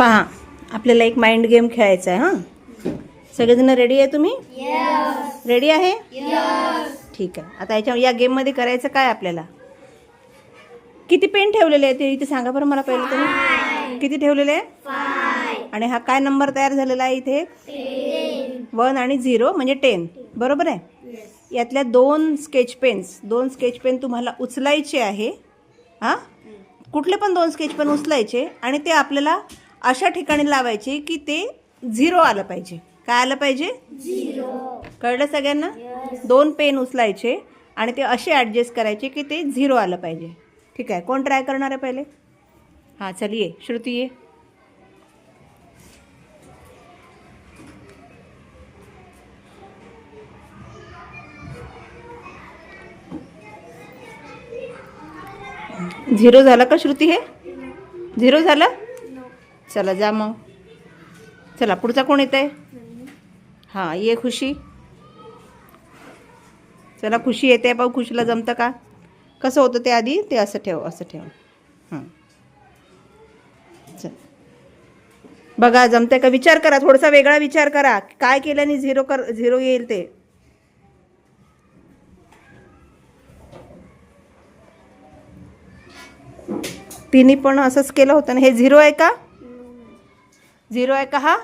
पहा आपल्याला एक माइंड गेम खेळायचा आहे हां? सगळेजण रेडी आहे तुम्ही? रेडी आहे? ठीक आहे. आता याच्या या गेममध्ये करायचं काय आपल्याला? किती पेन ठेवलेले आहे ते इथे सांगा बरं मला पहिलं तुम्ही. किती ठेवलेले आहे आणि हा काय नंबर तयार झालेला आहे इथे? वन आणि झिरो म्हणजे टेन बरोबर आहे? यातल्या दोन स्केच पेन्स दोन स्केच पेन तुम्हाला उचलायचे आहे. हां? कुठले पण दोन स्केच पेन उचलायचे आणि ते आपल्याला अशा ठिकाणी लावायचे की ते झिरो आलं पाहिजे. काय आलं पाहिजे? कळलं सगळ्यांना? दोन पेन उचलायचे आणि ते असे ॲडजस्ट करायचे की ते झिरो आलं पाहिजे. ठीक आहे कोण ट्राय करणार आहे पहिले? हां चल ये श्रुती ये. झिरो झालं का श्रुती हे? झिरो झालं? चला जा मग. चला पुढचा कोण येत आहे हां ये खुशी. चला खुशी येते पाहू खुशीला जमतं का? कसं होतं ते आधी? ते असं ठेव असं ठेव. हां. चल. बघा जमतंय का? विचार करा थोडासा वेगळा विचार करा. काय केल्याने झिरो कर झिरो येईल ते. तिने पण असंच केलं होतं ना हे झिरो आहे का? झिरो आहे का हा?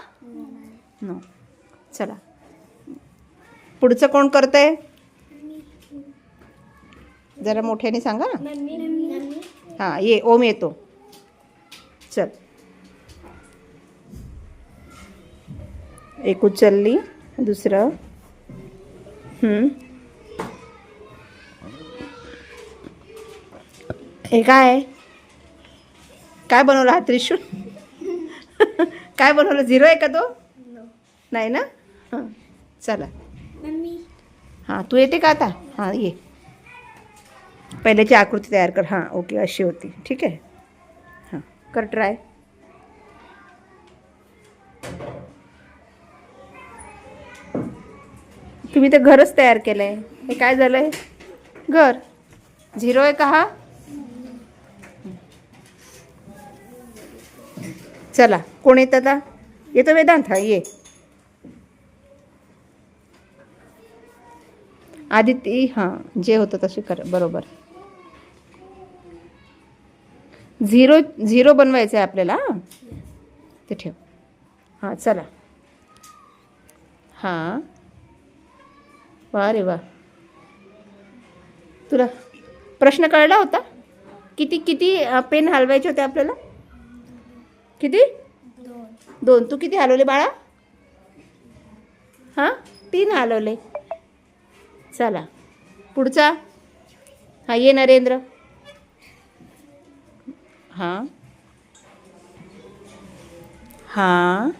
नो चला. पुढचं कोण करतंय? जरा मोठ्याने सांगा ना. हां ये ओम येतो. चल. एक उचलली दुसरं. हे काय? काय बनवलं हा त्रिशूळ काय बनवलं झिरो आहे का तो? नाही ना? हां. चला. हां तू येते का आता? हां ये. पहिल्याची आकृती तयार कर. हां ओके अशी होती. ठीक आहे? हां. कर ट्राय. तुम्ही तर घरच तयार केलं आहे हे काय झालं आहे घर. झिरो आहे का हा? चला. कोण येत आता? येतो वेदांत हा ये. आदिती हां जे होतं तसे कर बरोबर. झिरो झिरो बनवायचं आहे आपल्याला ते ठेव. हां चला. हां. वा रे वा. तुला प्रश्न कळला होता? किती किती पेन हलवायचे होते आपल्याला? किती? दोन. तू किती हलवले बाळा? हां? तीन हलवले. चला. पुढचा? हा ये नरेंद्र. हां? हां?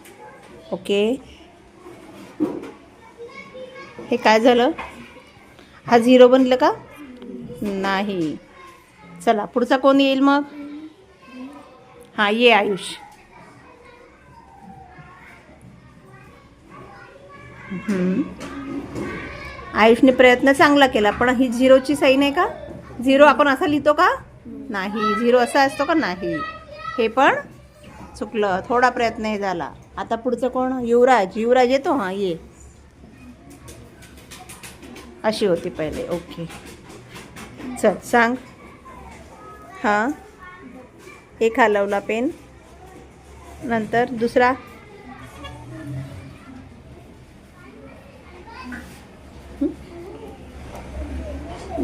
ओके. हे काय झालं? हा झिरो बनलं का? नाही. चला पुढचा कोण येईल मग? हां ये आयुष. आयुषने प्रयत्न चांगला केला पण ही झिरोची साईन आहे का? झिरो आपण असा लिहितो का? नाही झिरो असा असतो का? नाही. हे पण चुकलं थोडा प्रयत्न हे झाला. आता पुढचं कोण? युवराज. युवराज येतो? हां ये. अशी होती पहिले ओके. चल सांग. हां. एक हलवला पेन. नंतर दुसरा.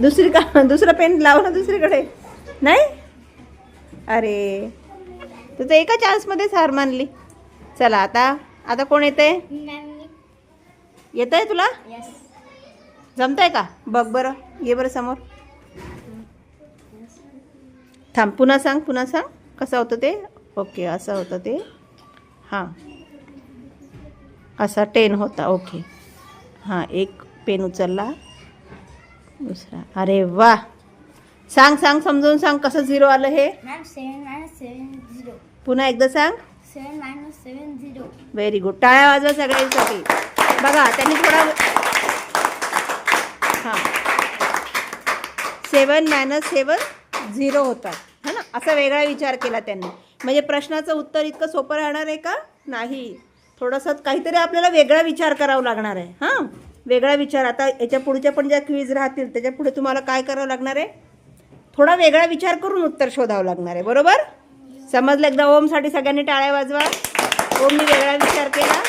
दुसरी का दुसरा पेन लाव ना दुसरीकडे. नाही? अरे. तू तर एका चान्समध्येच हार मानली. चला आता आता कोण येते येत आहे तुला? जमतंय का? बघ बरं ये बरं समोर. थांब पुन्हा सांग पुन्हा सांग. कसं होतं ते? ओके असं होतं ते. हां. असा टेन होता ओके. हां एक पेन उचलला. दुसरा. अरे वा. सांग सांग समजून सांग कसं झिरो आलं हे? Ma'am seven minus seven zero पुन्हा एकदा सांग. Seven minus seven zero very good टाळ्या वाजवा सगळ्यांसाठी. बघा त्यांनी थोडा हां. सेवन मायनस सेवन झिरो होतात. है ना? असा वेगळा विचार केला त्यांनी. म्हणजे प्रश्नाचं उत्तर इतकं सोपं राहणार आहे का? नाही. थोडंसं काहीतरी आपल्याला वेगळा विचार करावा लागणार आहे. हां? वेगळा विचार. आता याच्या पुढच्या पण ज्या क्वीज राहतील त्याच्या पुढे तुम्हाला काय करावं लागणार आहे? थोडा वेगळा विचार करून उत्तर शोधावं लागणार आहे बरोबर? समजलं एकदा? ओमसाठी सगळ्यांनी टाळ्या वाजवा. ओमनी वेगळा विचार केला.